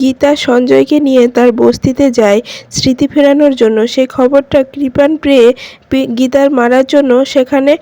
গীতা সঞ্জয়কে নিয়ে তার বস্তিতে যায় স্মৃতি ফেরানোর জন্য। সে খবরটা কৃপাণ পেয়ে গীতার মারার জন্য সেখানে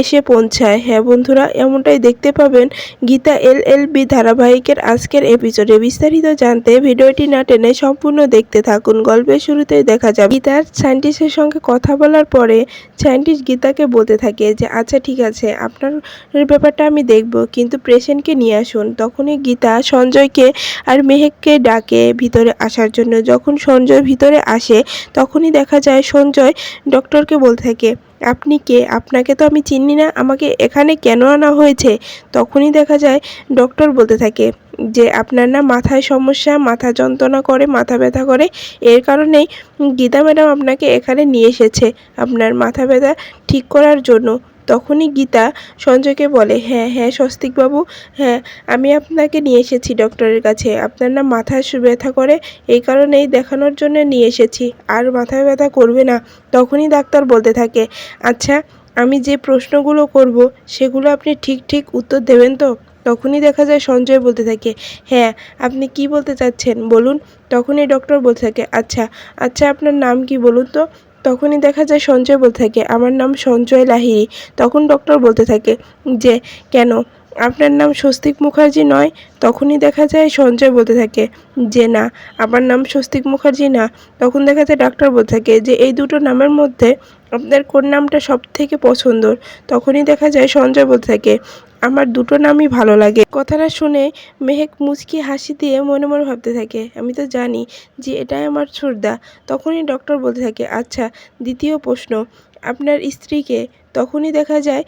এসে পৌঁছায়। হ্যাঁ বন্ধুরা, এমনটাই দেখতে পাবেন গীতা এল এল বি ধারাবাহিকের আজকের এপিসোডে বিস্তারিত জানতে ভিডিওটি না টেনে সম্পূর্ণ দেখতে থাকুন। গল্পের শুরুতেই দেখা যাবে গীতার সায়েন্টিস্টের সঙ্গে কথা বলার পরে সায়েন্টিস্ট গীতাকে বলতে থাকে যে আচ্ছা ঠিক আছে, আপনার ব্যাপারটা আমি দেখব। কিন্তু পেশেন্টকে নিয়ে আসুন। তখনই গীতা সঞ্জয়কে আর মেহেককে ডাকে ভিতরে আসার জন্য। যখন সঞ্জয় ভিতরে আসে, তখনই দেখা যায় সঞ্জয় ডক্টরকে বলতে থাকে, আপনি কে? আপনাকে তো আমি চিনি না, আমাকে এখানে কেন আনা হয়েছে? তখনই দেখা যায় ডক্টর বলতে থাকে যে, আপনার না মাথায় সমস্যা, মাথা যন্ত্রণা করে, মাথা ব্যথা করে। এর কারণেই গীতা ম্যাডাম আপনাকে এখানে নিয়ে এসেছে, আপনার মাথা ব্যথা ঠিক করার জন্য। তখনই গীতা সঞ্জয়কে বলে হ্যাঁ হ্যাঁ স্বস্তিকবাবু হ্যাঁ আমি আপনাকে নিয়ে এসেছি ডক্টরের কাছে। আপনার না মাথায় সু- ব্যথা করে, এই কারণেই দেখানোর জন্য নিয়ে এসেছি। আর মাথায় ব্যথা করবে না। তখনই ডাক্তার বলতে থাকে আচ্ছা আমি যে প্রশ্নগুলো করব, সেগুলো আপনি ঠিক ঠিক উত্তর দেবেন তো? তখনই দেখা যায় সঞ্জয় বলতে থাকে হ্যাঁ আপনি কি বলতে চাচ্ছেন? বলুন। তখনই ডক্টর বলতে থাকে আচ্ছা আচ্ছা আপনার নাম কি বলুন তো? তখনই দেখা যায় সঞ্জয় বলতে থাকে, আমার নাম সঞ্জয় লাহিড়ি। তখন ডক্টর বলতে থাকে যে, কেন? আপনার নাম স্বস্তিক মুখার্জি নয়? তখনই দেখা যায় সঞ্জয় বলতে থাকে, যে না, আমার নাম স্বস্তিক মুখার্জি না। তখন দেখা যায় ডাক্তার বলতে থাকে, যে এই দুটো নামের মধ্যে আপনার কোন নামটা সব থেকে পছন্দ তখনই দেখা যায় সঞ্জয় বলতে থাকে, আমার দুটো নামই ভালো লাগে। কথাটা শুনে মেহেক মুচকি হাসি দিয়ে মনে মনে ভাবতে থাকে, আমি তো জানি যে এটাই আমার ছোটদা তখনই ডক্টর বলতে থাকে আচ্ছা দ্বিতীয় প্রশ্ন, আপনার স্ত্রীকে তখনই দেখা যায়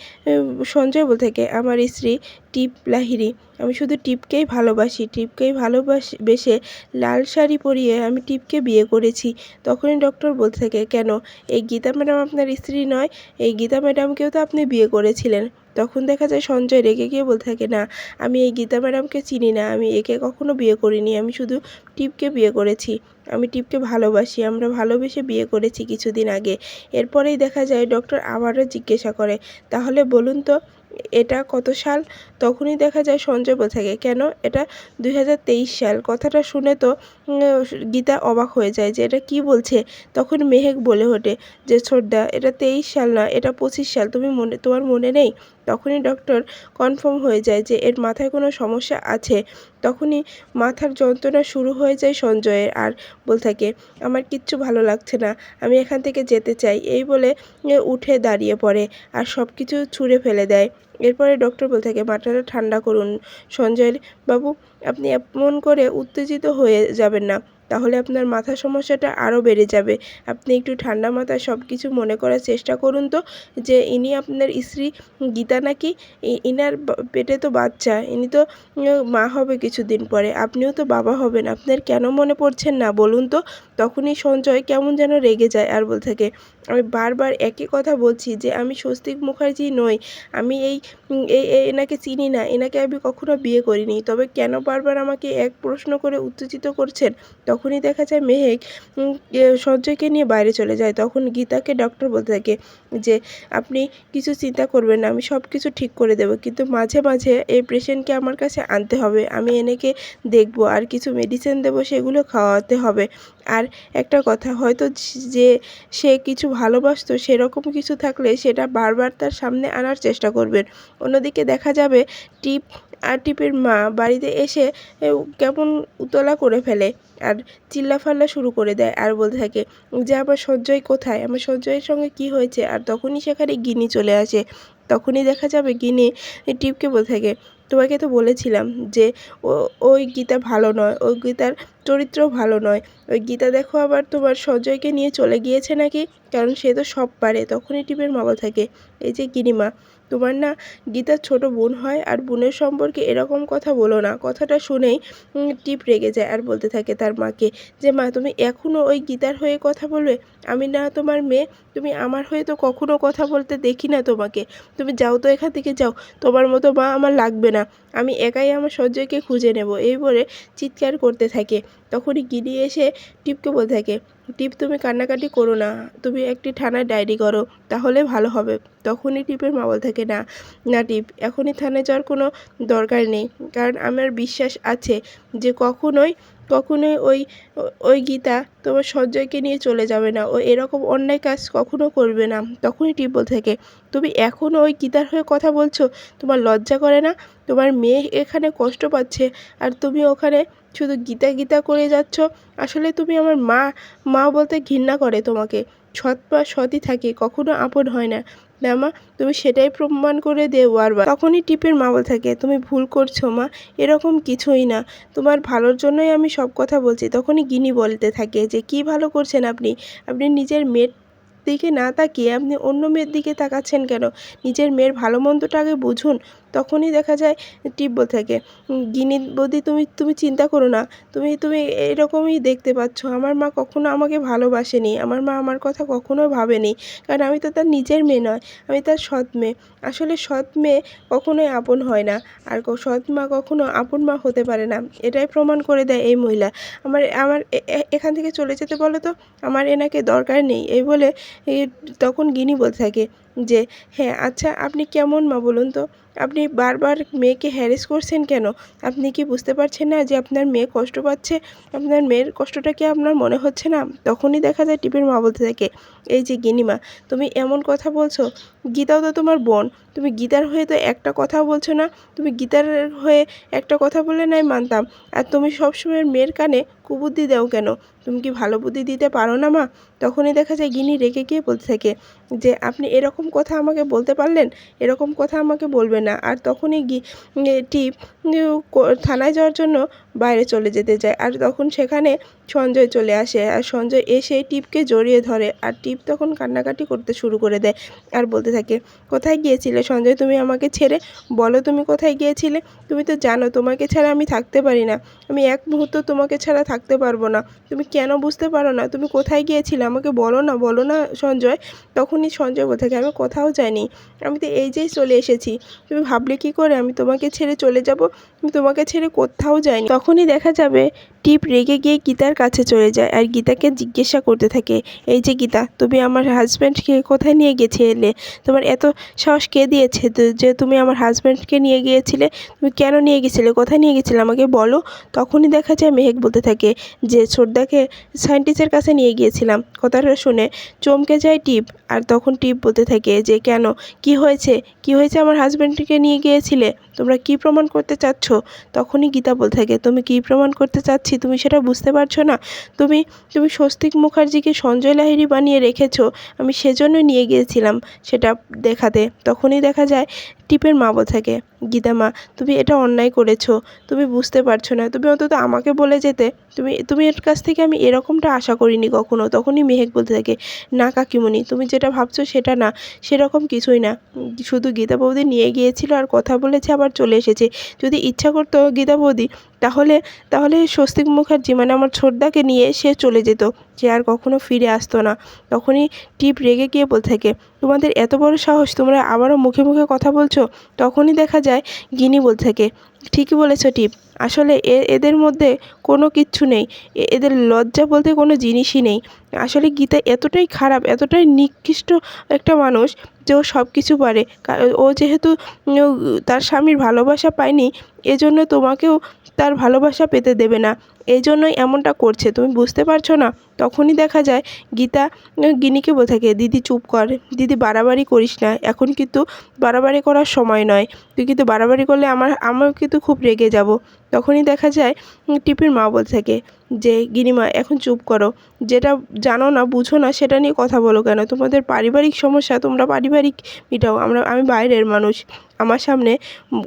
সঞ্জয় বলতে থাকে, আমার স্ত্রী টিপ লাহিরি আমি শুধু টিপকেই ভালোবাসি টিপকেই ভালোবাসি, বেশে লাল শাড়ি পরিয়ে আমি টিপকে বিয়ে করেছি। তখনই ডক্টর বলতে থাকে, কেন? এই গীতা ম্যাডাম আপনার স্ত্রী নয়, এই গীতা ম্যাডামকেও তো আপনি বিয়ে করেছিলেন। তখন দেখা যায় সঞ্জয় রেগে গিয়ে বলতে থাকে, না, আমি এই গীতা ম্যাডামকে চিনি না, আমি একে কখনো বিয়ে করিনি, আমি শুধু টিপকে বিয়ে করেছি। আমি টিপকে ভালোবাসি, আমরা ভালোবেসে বিয়ে করেছি কিছুদিন আগে। এরপরেই দেখা যায় ডক্টর আবারও জিজ্ঞাসা করে, তাহলে বলুন তো এটা কত সাল? তখনই দেখা যায় সঞ্জয় বলতে থাকে কেন? এটা দুই হাজার তেইশ সাল। কথাটা শুনে তো গীতা অবাক হয়ে যায় যে এটা কি বলছে? তখন মেহেক বলে ওঠে যে, ছোটদা, এটা তেইশ সাল না, এটা পঁচিশ সাল। তুমি মনে, তোমার মনে নেই? তখনই ডক্টর কনফার্ম হয়ে যায় যে, এর মাথায় কোনো সমস্যা আছে। তখনই মাথার যন্ত্রণা শুরু হয়ে যায় সঞ্জয়ের আর বল থাকে, আমার কিচ্ছু ভালো লাগছে না, আমি এখান থেকে যেতে চাই। এই বলে উঠে দাঁড়িয়ে পড়ে আর সব কিছু ছুঁড়ে ফেলে দেয়। এরপরে ডক্টর বলতে থাকে মাথাটা ঠান্ডা করুন। সঞ্জয় বাবু, আপনি এমন করে উত্তেজিত হয়ে যাবেন না। তাহলে আপনার মাথার সমস্যাটা আরও বেড়ে যাবে। আপনি একটু ঠান্ডা মাথায় সব কিছু মনে করার চেষ্টা করুন তো, যে ইনি আপনার স্ত্রী গীতা নাকি? ইনার পেটে তো বাচ্চা। ইনি তো মা হবে কিছুদিন পরে। আপনিও তো বাবা হবেন। আপনার কেন মনে পড়ছেন না? বলুন তো। তখনই সঞ্জয় কেমন যেন রেগে যায় আর বলতে থাকে আমি বারবার একই কথা বলছি যে আমি স্বস্তিক মুখার্জি নই। আমি এই এনাকে চিনি না। এনাকে আমি কখনো বিয়ে করিনি। তবে কেন বারবার আমাকে এক প্রশ্ন করে উত্তেজিত করছেন? তখনই দেখা যায় মেহেক সঞ্জয়কে নিয়ে বাইরে চলে যায়। তখন গীতাকে ডক্টর বলতে থাকে যে আপনি কিছু চিন্তা করবেন না, আমি সব কিছু ঠিক করে দেবো। কিন্তু মাঝে মাঝে এই পেশেন্টকে আমার কাছে আনতে হবে। আমি এনেকে দেখব, আর কিছু মেডিসিন দেবো, সেগুলো খাওয়াতে হবে। আর একটা কথা, হয়তো যে সে কিছু ভালোবাসতো, সেরকম কিছু থাকলে সেটা বারবার তার সামনে আনার চেষ্টা করবেন। অন্যদিকে দেখা যাবে টিপ আর টিপের মা বাড়িতে এসে কেমন উতলা করে ফেলে আর চিল্লাফাল্লা শুরু করে দেয় আর বলতে থাকে, যে আমার সঞ্জয় কোথায়? আমার সঞ্জয়ের সঙ্গে কি হয়েছে? আর তখনই সেখানে গিনি চলে আসে। তখনই দেখা যাবে গিনি টিপকে বলতে থাকে, তোমাকে তো বলেছিলাম যে ও, ওই গীতা ভালো নয়, ওই গীতার চরিত্র ভালো নয়। ওই গীতা দেখো আবার তোমার সঞ্জয়কে নিয়ে চলে গিয়েছে নাকি? কারণ সে তো সব পারে। তখনই টিপের মা বলতে থাকে, এই যে গিনিমা তোমার না গীতার ছোট বোন হয় আর বোনের সম্পর্কে এরকম কথা বলো না। কথাটা শুনেই টিপ রেগে যায় আর বলতে থাকে তার মাকে যে, মা, তুমি এখনও ওই গীতার হয়ে কথা বলবে? আমি না তোমার মেয়ে, তুমি আমার হয়ে তো কখনো কথা বলতে দেখি না তোমাকে। তুমি যাও তো এখান থেকে, যাও। তোমার মতো মা আমার লাগবে না। আমি একাই আমার সঞ্জয়কে খুঁজে নেব। এই বলে চিৎকার করতে থাকে। তখনই গিনি এসে টিপকে বলতে থাকে টিপ, তুমি কান্নাকাটি করো না। তুমি একটি থানায় ডায়েরি করো, তাহলে ভালো হবে। তখনই টিপের মা থাকে না না টিপ। এখনই থানায় যাওয়ার কোনো দরকার নেই। কারণ আমার বিশ্বাস আছে যে কখনোই কখনোই ওই ওই গীতা তোমার সঞ্জয়কে নিয়ে চলে যাবে না। ও এরকম অন্যায় কাজ কখনো করবে না। তখনই টিপ বলতে থাকে, তুমি এখনও ওই গীতার হয়ে কথা বলছো? তোমার লজ্জা করে না? তোমার মেয়ে এখানে কষ্ট পাচ্ছে আর তুমি ওখানে শুধু গীতা গীতা করে যাচ্ছ। আসলে তুমি আমার মা মা বলতে ঘৃণা করে তোমাকে। সৎ বা সৎই থাকে, কখনো আপন হয় না। মা, তুমি সেটাই প্রমাণ করে দে বারবার। তখনই টিপের মা বলে থাকে, তুমি ভুল করছ মা, এরকম কিছুই না। তোমার ভালোর জন্যই আমি সব কথা বলছি। তখনই গিনি বলতে থাকে যে, কি ভালো করছেন আপনি? আপনি নিজের মেয়ের দিকে না তাকিয়ে আপনি অন্য মেয়ের দিকে তাকাচ্ছেন কেন? নিজের মেয়ের ভালো মন্দটা আগে বুঝুন। তখনই দেখা যায় টিপ বলতে থাকে গিনি বৌদি তুমি তুমি চিন্তা করো না, তুমি তুমি এরকমই দেখতে পাচ্ছ। আমার মা কখনো আমাকে ভালোবাসেনি, আমার মা আমার কথা কখনো ভাবেনি, কারণ আমি তো তার নিজের মেয়ে নয়, আমি তার সৎ মেয়ে। আসলে সৎ মেয়ে কখনোই আপন হয় না, আর সৎ মা কখনো আপন মা হতে পারে না। এটাই প্রমাণ করে দেয় এই মহিলা। আমার আমার এখান থেকে চলে যেতে বলো তো, আমার এনাকে দরকার নেই। এই বলে তখন গিনি বলতে থাকে যে হ্যাঁ আচ্ছা আপনি কেমন মা বলুন তো? আপনি বারবার মেয়েকে হ্যারেস করছেন কেন? আপনি কি বুঝতে পারছেন না যে আপনার মেয়ে কষ্ট পাচ্ছে? আপনার মেয়ের কষ্টটা কি আপনার মনে হচ্ছে না? তখনই দেখা যায় টিপের মা বলতে থাকে, এই যে গিনিমা, তুমি এমন কথা বলছো। গীতাও তো তোমার বোন। তুমি গীতার হয়ে তো একটা কথাও বলছো না। তুমি গীতার হয়ে একটা কথা বলে নাই মানতাম। আর তুমি সবসময় মেয়ের কানে কুবুদ্ধি দাও কেন? তুমি কি ভালো বুদ্ধি দিতে পারো না, মা? তখনই দেখা যায় গিনি রেগে গিয়ে বলতে থাকে যে, আপনি এরকম কথা আমাকে বলতে পারলেন? এরকম কথা আমাকে বলবে না। আর তখনই গি টিপ থানায় যাওয়ার জন্য বাইরে চলে যেতে যায় আর তখন সেখানে সঞ্জয় চলে আসে আর সঞ্জয় এসে টিপকে জড়িয়ে ধরে আর টিপ তখন কান্নাকাটি করতে শুরু করে দেয় আর বলতে থাকে, কোথায় গিয়েছিলে সঞ্জয়? তুমি আমাকে ছেড়ে বলো তুমি কোথায় গিয়েছিলে? তুমি তো জানো তোমাকে ছাড়া আমি থাকতে পারি না। আমি এক মুহূর্ত তোমাকে ছাড়া থাকতে পারব না। তুমি কেন বুঝতে পারো না? তুমি কোথায় গিয়েছিলে? আমাকে বলো না বলো না সঞ্জয়। তখনই সঞ্জয় বলতে থাকে, আমি কোথাও যাইনি। আমি তো এই যেই চলে এসেছি। তুমি ভাবলে কি করে? আমি তোমাকে ছেড়ে চলে যাব। আমি তোমাকে ছেড়ে কোথাও যাইনি। তখনই দেখা যাবে টিপ রেগে গিয়ে গীতার কাছে চলে যায় আর গীতাকে জিজ্ঞাসা করতে থাকে, এই যে গীতা, তুমি আমার হাজব্যান্ডকে কোথায় নিয়ে গেছিলে তোমার এত সাহস কে দিয়েছে যে তুমি আমার হাজব্যান্ডকে নিয়ে গিয়েছিলে? তুমি কেন নিয়ে গেছিলে কোথায় নিয়ে গেছিলে আমাকে বলো। তখনই দেখা যায় মেহেক বলতে থাকে যে ছোটদাকে সায়েন্টিস্টের কাছে নিয়ে গিয়েছিলাম। কথাটা শুনে চমকে যায় টিপ। আর তখন টিপ বলতে থাকে যে, কেন? কি হয়েছে? কি হয়েছে আমার হাজব্যান্ডকে নিয়ে গিয়েছিলে? তোমরা কি প্রমাণ করতে চাচ্ছ? তখনই গীতা বলতে থাকে, তুমি কি প্রমাণ করতে চাচ্ছি? তুমি সেটা বুঝতে পারছ না? তুমি তুমি স্বস্তিক মুখার্জিকে সঞ্জয় লাহিড়ি বানিয়ে রেখেছো। আমি সেজন্য নিয়ে গিয়েছিলাম সেটা দেখাতে। তখনই দেখা যায় টিপের মা বোঝাকে গীতা মা, তুমি এটা অন্যায় করেছ, তুমি বুঝতে পারছ না। তুমি অন্তত আমাকে বলে যেতে। তুমি তুমি এর কাছ থেকে আমি এরকমটা আশা করিনি কখনো। তখনই মেহেক বলতে থাকে, না কাকিমণি, তুমি যেটা ভাবছ সেটা না, সেরকম কিছুই না। শুধু গীতা বৌদি নিয়ে গিয়েছিল আর কথা বলেছে, আবার চলে এসেছে। যদি ইচ্ছা করতো গীতা বৌদি তাহলে তাহলে স্বস্তিক মুখার্জি মানে আমার ছোটদাকে নিয়ে সে চলে যেত। সে আর কখনো ফিরে আসতো না। তখনই টিপ রেগে গিয়ে বলতে থাকে, তোমাদের এত বড় সাহস, তোমরা আবারও মুখে মুখে কথা বলছো? তখনই দেখা যায়, গিনি বলতে থাকে, ঠিকই বলেছ টিপ। আসলে এ, এদের মধ্যে কোনো কিচ্ছু নেই। এদের লজ্জা বলতে কোনো জিনিসই নেই। আসলে গীতা এতটাই খারাপ, এতটাই নিকৃষ্ট একটা মানুষ যে ও সব কিছু পারে ও যেহেতু তার স্বামীর ভালোবাসা পায়নি, এজন্য তোমাকেও তার ভালোবাসা পেতে দেবে না। এই জন্যই এমনটা করছে। তুমি বুঝতে পারছ না? তখনই দেখা যায় গীতা গিনিকে বলে থাকে দিদি, চুপ কর। দিদি, বাড়াবাড়ি করিস না। এখন কিন্তু বাড়াবাড়ি করার সময় নয়। তুই কিন্তু বাড়াবাড়ি করলে আমার আমার কিন্তু খুব রেগে যাব। তখনই দেখা যায় টিপির মা বলতে থাকে যে, গিনিমা, এখন চুপ করো। যেটা জানো না, বুঝো না, সেটা নিয়ে কথা বলো কেন? তোমাদের পারিবারিক সমস্যা, তোমরা পারিবারিক মিটাও। আমরা, আমি বাইরের মানুষ। আমার সামনে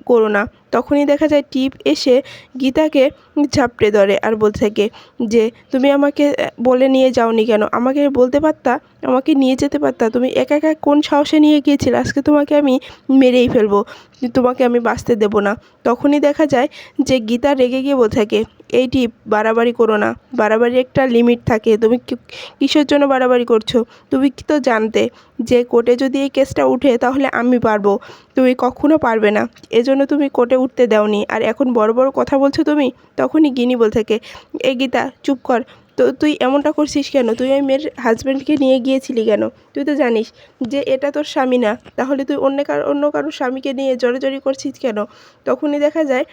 করো না। তখনই দেখা যায় টিপ এসে গীতাকে ঝাপটে ধরে আর বলতে থাকে যে, তুমি আমাকে বলে নিয়ে যাওনি কেন? আমাকে বলতে পারতা? আমাকে নিয়ে যেতে পারতা? তুমি একা একা কোন সাহসে নিয়ে গিয়েছিলে? আজকে তোমাকে আমি মেরেই ফেলব। তোমাকে আমি বাঁচতে দেবো না। তখনই দেখা যায় যে গীতা রেগে গিয়ে বলতে থাকে এইটি বাড়াবাড়ি করো না। বাড়াবাড়ি একটা লিমিট থাকে। তুমি কিসের জন্য বাড়াবাড়ি করছ? তুমি কি তো জানতে যে কোর্টে যদি এই কেসটা উঠে তাহলে আমি পারব। তুমি কখনো পারবে না। এজন্য তুমি কোর্টে উঠতে দাওনি। আর এখন বড় বড় কথা বলছো তুমি? তখনই গিনি বল থেকে এই গীতা, চুপ কর। তো তুই এমনটা করছিস কেন? তুই ওই মেয়ের হাজব্যান্ডকে নিয়ে গিয়েছিলি কেন? তুই তো জানিস যে এটা তোর স্বামী না। তাহলে তুই অন্য কারও অন্য কারও স্বামীকে নিয়ে জড়াজড়ি করছিস কেন? তখনই দেখা যায়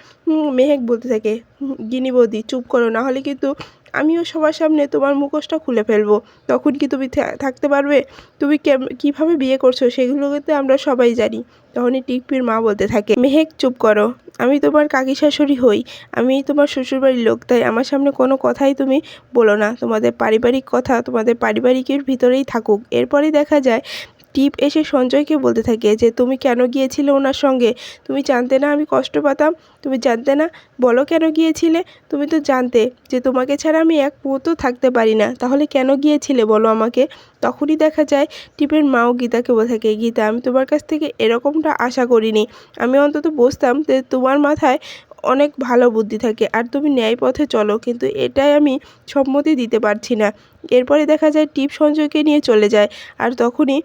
মেহেক বলতে থাকে গিনি বৌদি, চুপ করো। নাহলে কিন্তু আমিও সবার সামনে তোমার মুখোশটা খুলে ফেলব। তখন কি তুমি থাকতে পারবে? তুমি কীভাবে বিয়ে করছ সেগুলো কিন্তু আমরা সবাই জানি। তখনই টিকপির মা বলতে থাকে, মেহেক, চুপ করো। আমি তোমার কাকি শাশুড়ি হই। আমি তোমার শ্বশুরবাড়ির লোক, তাই আমার সামনে কোনো কথাই তুমি বলো না। তোমাদের পারিবারিক কথা তোমাদের পারিবারিকের ভিতরেই থাকুক। এরপরেই দেখা যায় টিপ এসে সঞ্জয়কে বলতে থাকে যে, তুমি কেন গিয়েছিলে ওনার সঙ্গে? তুমি জানতে না আমি কষ্ট পাতাম? তুমি জানতে না? বলো কেন গিয়েছিলে? তুমি তো জানতে যে, তোমাকে ছাড়া আমি এক মুহূর্ত থাকতে পারি না। তাহলে কেন গিয়েছিলে বলো আমাকে? তখনই দেখা যায় টিপের মাও গীতাকে বলে থাকে, গীতা, আমি তোমার কাছ থেকে এরকমটা আশা করিনি। আমি অন্তত বসতাম যে, তোমার মাথায় অনেক ভালো বুদ্ধি থাকে আর তুমি ন্যায় পথে চলো, কিন্তু এটাই আমি সম্মতি দিতে পারছি না। এরপরে দেখা যায় টিপ সঞ্জয়কে নিয়ে চলে যায় আর তখনই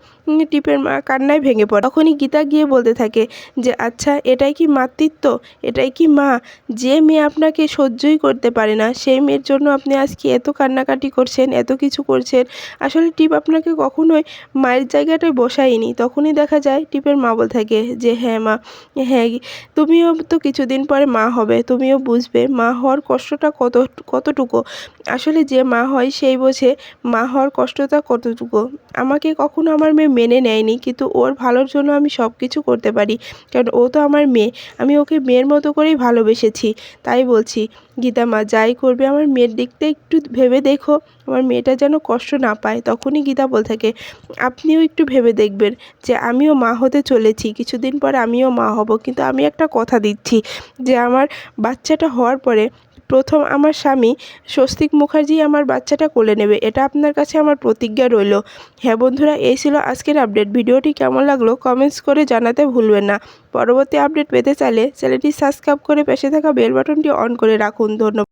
টিপের মা কান্নায় ভেঙে পড়ে। তখনই গীতা গিয়ে বলতে থাকে যে আচ্ছা এটাই কি মাতৃত্ব? এটাই কি মা? যে মেয়ে আপনাকে সহ্যই করতে পারে না, সেই মেয়ের জন্য আপনি আজকে এত কান্নাকাটি করছেন, এত কিছু করছেন? আসলে টিপ আপনাকে কখনোই মায়ের জায়গাটায় বসায়নি। তখনই দেখা যায় টিপের মা বল থাকে যে হ্যাঁ মা হ্যাঁ তুমিও তো কিছুদিন পরে মা হবে, তুমিও বুঝবে মা হওয়ার কষ্টটা কত, কতটুকু। আসলে যে মা হয় সেই বোঝে মা হওয়ার কষ্টটা কতটুকু? আমাকে কখনো আমার মেয়ে মেনে নেয়নি, কিন্তু ওর ভালোর জন্য আমি সব কিছু করতে পারি, কারণ ও তো আমার মেয়ে। আমি ওকে মেয়ের মতো করেই ভালোবেসেছি, তাই বলছি, গীতা মা, যাই করবে আমার মেয়ের দিকটা একটু ভেবে দেখো, আমার মেয়েটা যেন কষ্ট না পায়। তখনই গীতা বল থাকে, আপনিও একটু ভেবে দেখবেন যে আমিও মা হতে চলেছি, কিছুদিন পর আমিও মা হব, কিন্তু আমি একটা কথা দিচ্ছি যে আমার বাচ্চাটা হওয়ার পরে প্রথম আমার স্বামী স্বস্তিক মুখার্জি আমার বাচ্চাটা কোলে নেবে। এটা আপনার কাছে আমার প্রতিজ্ঞা রইল। হ্যাঁ বন্ধুরা, এই ছিল আজকের আপডেট। ভিডিওটি কেমন লাগল কমেন্টস করে জানাতে ভুলবেন না। পরবর্তী আপডেট পেতে চাইলে চ্যানেলটি সাবস্ক্রাইব করে পাশে থাকা বেল বাটনটি অন করে রাখুন। ধন্যবাদ।